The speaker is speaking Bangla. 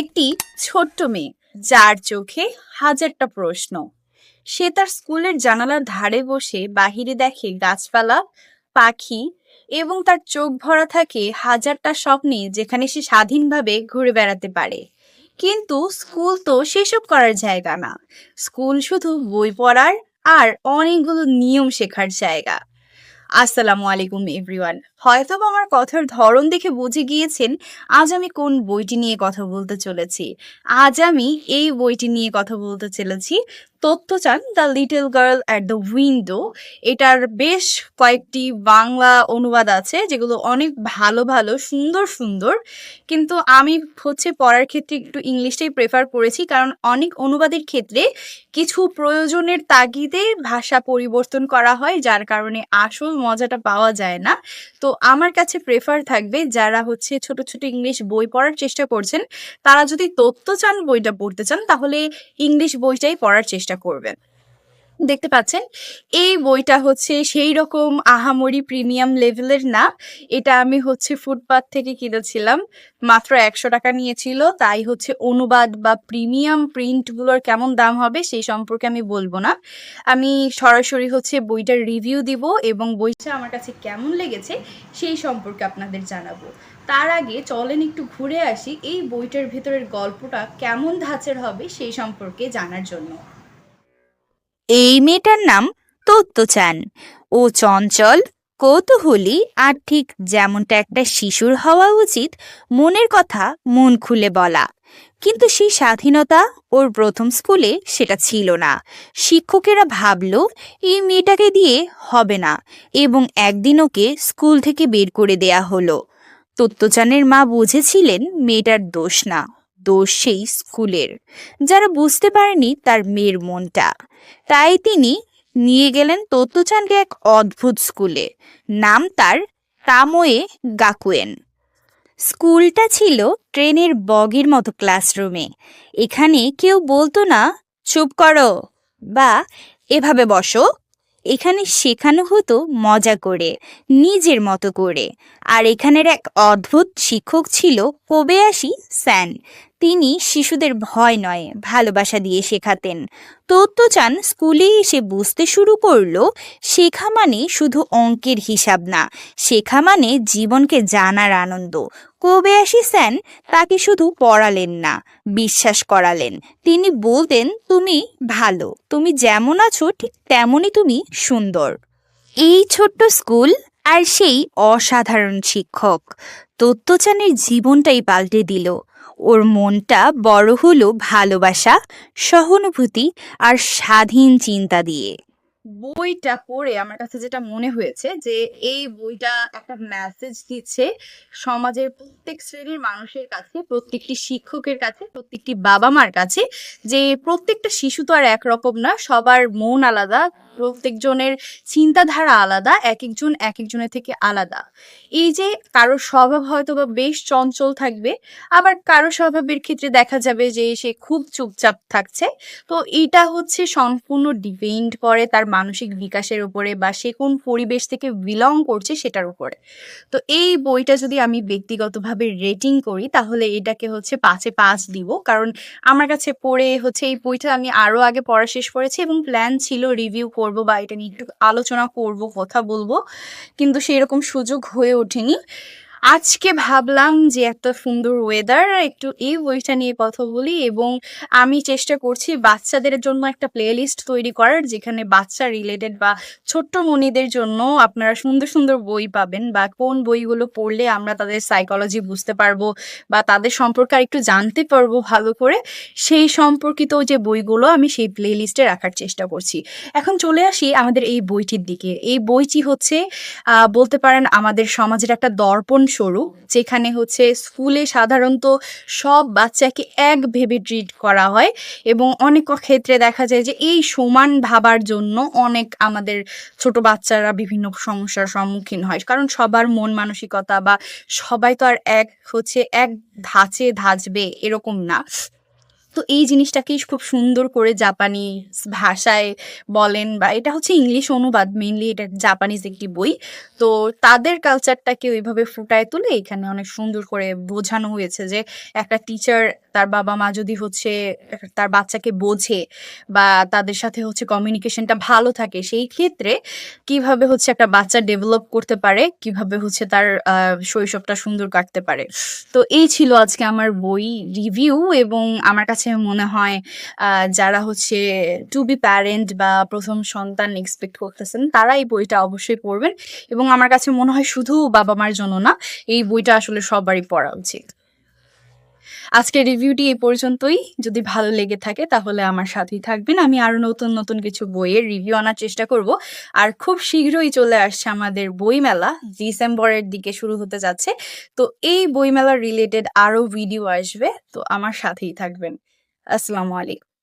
একটি ছোট্ট মেয়ে, যার চোখে হাজারটা প্রশ্ন। সে তার স্কুলের জানালার ধারে বসে বাহিরে দেখে গাছপালা, পাখি এবং তার চোখ ভরা থাকে হাজারটা স্বপ্নে যেখানে সে স্বাধীনভাবে ঘুরে বেড়াতে পারে। কিন্তু স্কুল তো সেসব করার জায়গা না। স্কুল শুধু বই পড়ার আর অনেকগুলো নিয়ম শেখার জায়গা। আসসালামু আলাইকুম এভরিওয়ান হয়তো আমার কথার ধরন দেখে বুঝে গিয়েছেন আজ আমি কোন বইটি নিয়ে কথা বলতে চলেছি। আজ আমি এই বইটি নিয়ে কথা বলতে চলেছি। Tottochan the little girl at the window. এটার বেশ কয়েকটি বাংলা অনুবাদ আছে, যেগুলো অনেক ভালো ভালো, সুন্দর সুন্দর। কিন্তু আমি হচ্ছে পড়ার ক্ষেত্রে একটু ইংলিশটাই প্রেফার করেছি, কারণ অনেক অনুবাদের ক্ষেত্রে কিছু প্রয়োজনের তাগিদে ভাষা পরিবর্তন করা হয়, যার কারণে আসল মজাটা পাওয়া যায় না। তো আমার কাছে প্রেফার থাকবে যারা হচ্ছে ছোট ছোট ইংলিশ বই পড়ার চেষ্টা করছেন, তারা যদি তথ্য চান বইটা পড়তে চান তাহলে ইংলিশ বইটাই পড়ার চেষ্টা করবেন। দেখতে পাচ্ছেন? এই বইটা হচ্ছে সেই রকম আহামরি প্রিমিয়াম লেভেলের না। এটা আমি হচ্ছে ফুটপাথ থেকে কিনেছিলাম। মাত্র একশো টাকা নিয়েছিল। তাই হচ্ছে অনুবাদ বা প্রিমিয়াম প্রিন্টগুলোর কেমন দাম হবে সেই সম্পর্কে আমি বলব না। আমি সরাসরি হচ্ছে বইটার রিভিউ দিব এবং বইটা আমার কাছে কেমন লেগেছে সেই সম্পর্কে আপনাদের জানাব। তার আগে চলেন একটু ঘুরে আসি এই বইটার ভেতরের গল্পটা কেমন ধাঁচের হবে সেই সম্পর্কে জানার জন্য। এই মেয়েটার নাম তত্ত্বচান। ও চঞ্চল, কৌতূহলী আর ঠিক যেমনটা একটা শিশুর হওয়া উচিত, মনের কথা মন খুলে বলা। কিন্তু সেই স্বাধীনতা ওর প্রথম স্কুলে সেটা ছিল না। শিক্ষকেরা ভাবল, এই মেয়েটাকে দিয়ে হবে না এবং একদিন ওকে স্কুল থেকে বের করে দেয়া হলো। তত্ত্বচানের মা বুঝেছিলেন মেয়েটার দোষ না। দোষ সেই স্কুলের। যারা বুঝতে পারেনি তার মেয়ের মনটা। তাই তিনি নিয়ে গেলেন তত্ত্বচানকে এক অদ্ভুত স্কুলে। নাম তার তামোয়ে গাকুয়েন। স্কুলটা ছিল ট্রেনের বগির মতো ক্লাসরুমে। এখানে কেউ বলতো না, চুপ করো বা এভাবে বসো। এখানে শেখানো হতো মজা করে, নিজের মতো করে। আর এখানের এক অদ্ভুত শিক্ষক ছিল কোবেয়াসি স্যান তিনি শিশুদের ভয় নয়, ভালোবাসা দিয়ে শেখাতেন। তত্ত্বচান স্কুলে এসে বুঝতে শুরু করল, শেখা মানে শুধু অঙ্কের হিসাব না, শেখা মানে জীবনকে জানার আনন্দ। কোবেয়াসি স্যান? তাকে শুধু পড়ালেন না, বিশ্বাস করালেন। তিনি বলতেন, তুমি ভালো, তুমি যেমন আছো, ঠিক তেমনই তুমি সুন্দর। এই ছোট্ট স্কুল আর সেই অসাধারণ শিক্ষক। তত্ত্বচানের জীবনটাই পাল্টে দিল। ওর মনটা বড় হলো ভালোবাসা, সহানুভূতি আর স্বাধীন চিন্তা দিয়ে। বইটা পড়ে আমার কাছে যেটা মনে হয়েছে যে এই বইটা একটা মেসেজ দিচ্ছে সমাজের প্রত্যেক শ্রেণির মানুষের কাছে, প্রত্যেকটি শিক্ষকের কাছে, প্রত্যেকটি বাবা মার কাছে যে প্রত্যেকটা শিশু তো আর একরকম না, সবার মন আলাদা প্রত্যেকজনের চিন্তাধারা আলাদা এক একজন এক একজনের থেকে আলাদা। এই যে কারোর স্বভাব হয়তো বা বেশ চঞ্চল থাকবে, আবার কারও স্বভাবের ক্ষেত্রে দেখা যাবে যে সে খুব চুপচাপ থাকছে। তো এটা হচ্ছে সম্পূর্ণ ডিপেন্ড করে তার মানসিক বিকাশের উপরে বা সে কোন পরিবেশ থেকে বিলং করছে সেটার উপরে। তো এই বইটা যদি আমি ব্যক্তিগতভাবে রেটিং করি, তাহলে এটাকে হচ্ছে পাঁচে পাঁচ দিব। কারণ আমার কাছে পড়ে হচ্ছে এই বইটা আমি আরও আগে পড়া শেষ করেছি এবং প্ল্যান ছিল রিভিউ করব বা এটা নিয়ে একটু আলোচনা করব কথা বলব। কিন্তু সেরকম সুযোগ হয়ে ওঠেনি। আজকে ভাবলাম যে এত সুন্দর ওয়েদার একটু এই বইটা নিয়ে কথা বলি এবং আমি চেষ্টা করছি বাচ্চাদের জন্য একটা প্লেলিস্ট তৈরি করার, যেখানে বাচ্চা রিলেটেড বা ছোট্ট মনিদের জন্য আপনারা সুন্দর সুন্দর বই পাবেন বা কোন বইগুলো পড়লে আমরা তাদের সাইকোলজি বুঝতে পারব বা তাদের সম্পর্কে একটু জানতে পারব ভালো করে, সেই সম্পর্কিত যে বইগুলো আমি সেই প্লেলিস্টে রাখার চেষ্টা করছি। এখন চলে আসি আমাদের এই বইটির দিকে। এই বইটি হচ্ছে বলতে পারেন আমাদের সমাজের একটা দর্পণ স্বরূপ যেখানে হচ্ছে স্কুলে সাধারণত সব বাচ্চাকে এক ভেবে ট্রিট করা হয় এবং অনেক ক্ষেত্রে দেখা যায় যে এই সমান ভাবার জন্য অনেক আমাদের ছোট বাচ্চারা বিভিন্ন সমস্যার সম্মুখীন হয়। কারণ সবার মন মানসিকতা বা সবাই তো আর এক হচ্ছে এক ধাঁচে ধাঁচবে এরকম না। তো এই জিনিসটাকেই খুব সুন্দর করে জাপানি ভাষায় বলেন বা এটা হচ্ছে ইংলিশ অনুবাদ মেনলি এটা জাপানিজ একটি বই। তো তাদের কালচারটাকে ওইভাবে ফুটায় তুলে এখানে অনেক সুন্দর করে বোঝানো হয়েছে যে একটা টিচার তার বাবা মা যদি হচ্ছে, তার বাচ্চাকে বোঝে বা তাদের সাথে হচ্ছে কমিউনিকেশনটা ভালো থাকে, সেই ক্ষেত্রে কীভাবে হচ্ছে একটা বাচ্চা ডেভেলপ করতে পারে, কীভাবে হচ্ছে তার শৈশবটা সুন্দর কাটতে পারে। তো এই ছিল আজকে আমার বই রিভিউ এবং আমার কাছে মনে হয় যারা হচ্ছে টু বি প্যারেন্ট বা প্রথম সন্তান এক্সপেক্ট করতেছেন, তারা এই বইটা অবশ্যই পড়বেন এবং আমার কাছে মনে হয় শুধু বাবা মার জন্য না, এই বইটা আসলে সবারই পড়া উচিত। আজকের রিভিউটি এই পর্যন্তই। যদি ভালো লেগে থাকে তাহলে আমার সাথেই থাকবেন। আমি আরও নতুন নতুন কিছু বইয়ের রিভিউ আনার চেষ্টা করব। আর খুব শীঘ্রই চলে আসছে আমাদের বইমেলা। ডিসেম্বরের দিকে শুরু হতে যাচ্ছে। তো এই বইমেলা রিলেটেড আরও ভিডিও আসবে। তো আমার সাথেই থাকবেন। আসসালামু আলাইকুম।